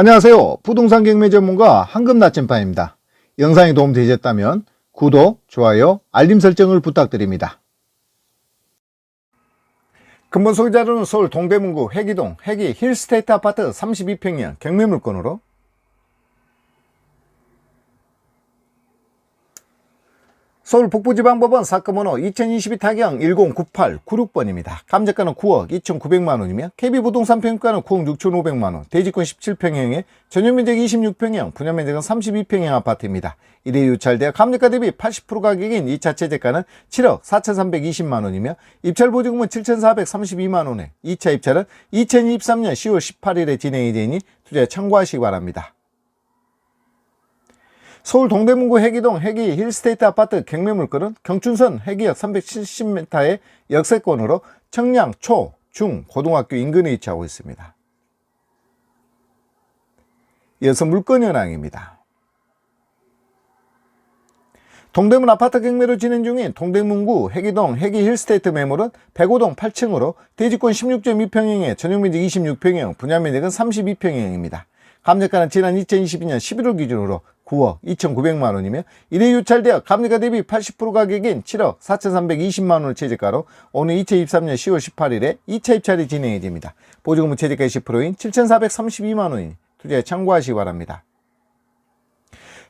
안녕하세요. 부동산 경매 전문가 황금 나침반입니다. 영상이 도움되셨다면 구독, 좋아요, 알림 설정을 부탁드립니다. 근본 소유자로는 서울 동대문구 회기동 회기 힐스테이트 아파트 32평형 경매 물건으로 서울 북부지방법원 사건번호 2022 타경 1098-96번입니다. 감정가는 9억 2,900만원이며 KB부동산 평가는 9억 6,500만원, 대지권 17평형에 전용면적 26평형, 분양면적은 32평형 아파트입니다. 이래 유찰되어 감정가 대비 80% 가격인 2차 최저가는 7억 4,320만원이며 입찰보증금은 7,432만원에 2차 입찰은 2023년 10월 18일에 진행이 되니 투자에 참고하시기 바랍니다. 서울 동대문구 회기동 회기 힐스테이트 아파트 경매 물건은 경춘선 회기역 370m의 역세권으로 청량 초, 중, 고등학교 인근에 위치하고 있습니다. 이어서 물건 현황입니다. 동대문 아파트 경매로 진행 중인 동대문구 회기동 회기 힐스테이트 매물은 105동 8층으로 대지권 16.2평형에 전용면적 26평형, 분양면적은 32평형입니다. 감정가는 지난 2022년 11월 기준으로 9억 2,900만 원이며 이래 유찰되어 감정가 대비 80% 가격인 7억 4,320만 원을 최저가로 오늘 2023년 10월 18일에 2차 입찰이 진행이 됩니다. 보증금은 최저가 20%인 7,432만 원이니 투자에 참고하시기 바랍니다.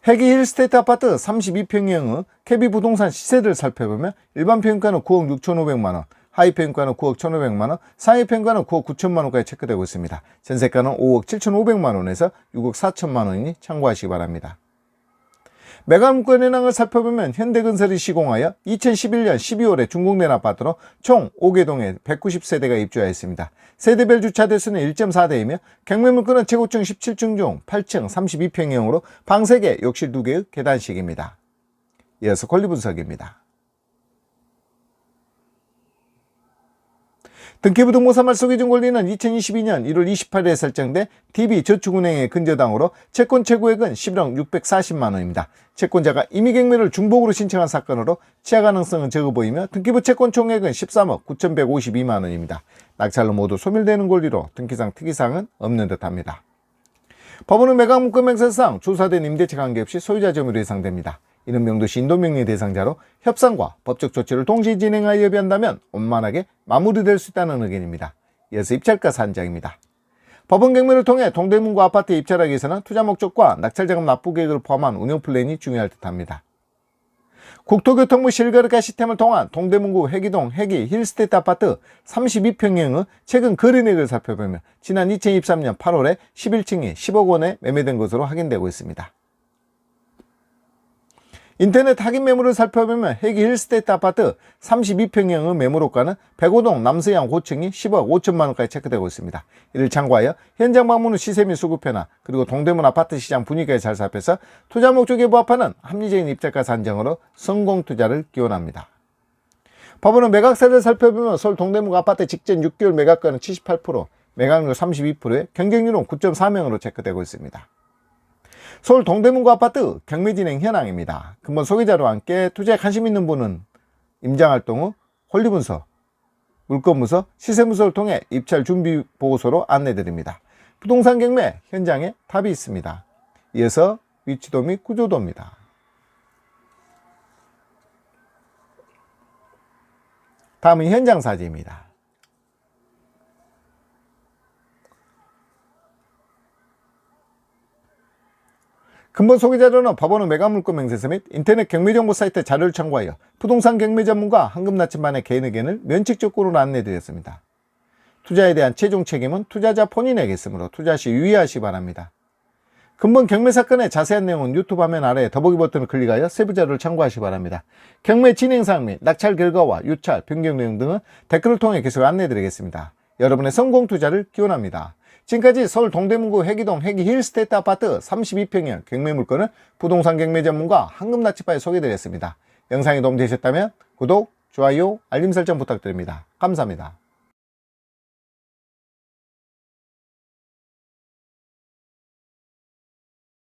회기 힐스테이트 아파트 32평형의 KB 부동산 시세를 살펴보면 일반 평가는 9억 6,500만 원, 하위 평가는 9억 1,500만 원, 상위 평가는 9억 9천만 원까지 체크되고 있습니다. 전세가는 5억 7,500만 원에서 6억 4천만 원이니 참고하시기 바랍니다. 매각물건 현황을 살펴보면 현대건설이 시공하여 2011년 12월에 준공된 아파트로 총 5개 동에 190세대가 입주하였습니다. 세대별 주차 대수는 1.4대이며 경매물건은 최고층 17층 중 8층 32평형으로 방 3개, 욕실 2개의 계단식입니다. 이어서 권리 분석입니다. 등기부등본사 말소기준 권리는 2022년 1월 28일에 설정돼 DB저축은행의 근저당으로 채권 최고액은 11억 640만 원입니다. 채권자가 임의경매를 중복으로 신청한 사건으로 취하 가능성은 적어 보이며 등기부 채권 총액은 13억 9,152만 원입니다. 낙찰로 모두 소멸되는 권리로 등기상 특이사항은 없는 듯합니다. 법원은 매각문건 명세상 조사된 임대차 관계없이 소유자 점유로 예상됩니다. 이는 명도시 인도명의 대상자로 협상과 법적 조치를 동시에 진행하여 협의한다면 원만하게 마무리될 수 있다는 의견입니다. 이어서 입찰가 산정입니다. 법원 경매를 통해 동대문구 아파트에 입찰하기 위해서는 투자 목적과 낙찰자금 납부 계획을 포함한 운영 플랜이 중요할 듯합니다. 국토교통부 실거래가 시스템을 통한 동대문구 회기동 회기 힐스테이트 아파트 32평형의 최근 거래액을 살펴보면 지난 2023년 8월에 11층이 10억 원에 매매된 것으로 확인되고 있습니다. 인터넷 확인 매물을 살펴보면 회기 힐스테이트 아파트 32평형의 매물호가는 105동 남서양 고층이 10억 5천만 원까지 체크되고 있습니다. 이를 참고하여 현장 방문 후 시세 및 수급 변화 그리고 동대문 아파트 시장 분위기에 잘 살펴서 투자 목적에 부합하는 합리적인 입찰가 산정으로 성공 투자를 기원합니다. 법원은 매각세를 살펴보면 서울 동대문 아파트 직전 6개월 매각가는 78%, 매각률 32%에 경쟁률은 9.4명으로 체크되고 있습니다. 서울 동대문구 아파트 경매 진행 현황입니다. 근본 소개자와 함께 투자에 관심 있는 분은 임장활동 후 홀리분서, 물건문서, 시세문서를 통해 입찰 준비 보고서로 안내드립니다. 부동산 경매 현장에 답이 있습니다. 이어서 위치도 및 구조도입니다. 다음은 현장 사진입니다. 근본 소개자료는 법원의 매각물건 명세서 및 인터넷 경매정보 사이트 자료를 참고하여 부동산 경매 전문가 황금나침반의 개인 의견을 면책적으로 안내드렸습니다. 투자에 대한 최종 책임은 투자자 본인에게 있으므로 투자 시 유의하시 기 바랍니다. 근본 경매 사건의 자세한 내용은 유튜브 화면 아래 더보기 버튼을 클릭하여 세부 자료를 참고하시기 바랍니다. 경매 진행 사항 및 낙찰 결과와 유찰, 변경 내용 등은 댓글을 통해 계속 안내드리겠습니다. 여러분의 성공 투자를 기원합니다. 지금까지 서울 동대문구 회기동 회기 힐스테이트 아파트 32평형 경매 물건을 부동산 경매 전문가 황금나치바에 소개드렸습니다. 영상이 도움되셨다면 구독, 좋아요, 알림 설정 부탁드립니다. 감사합니다.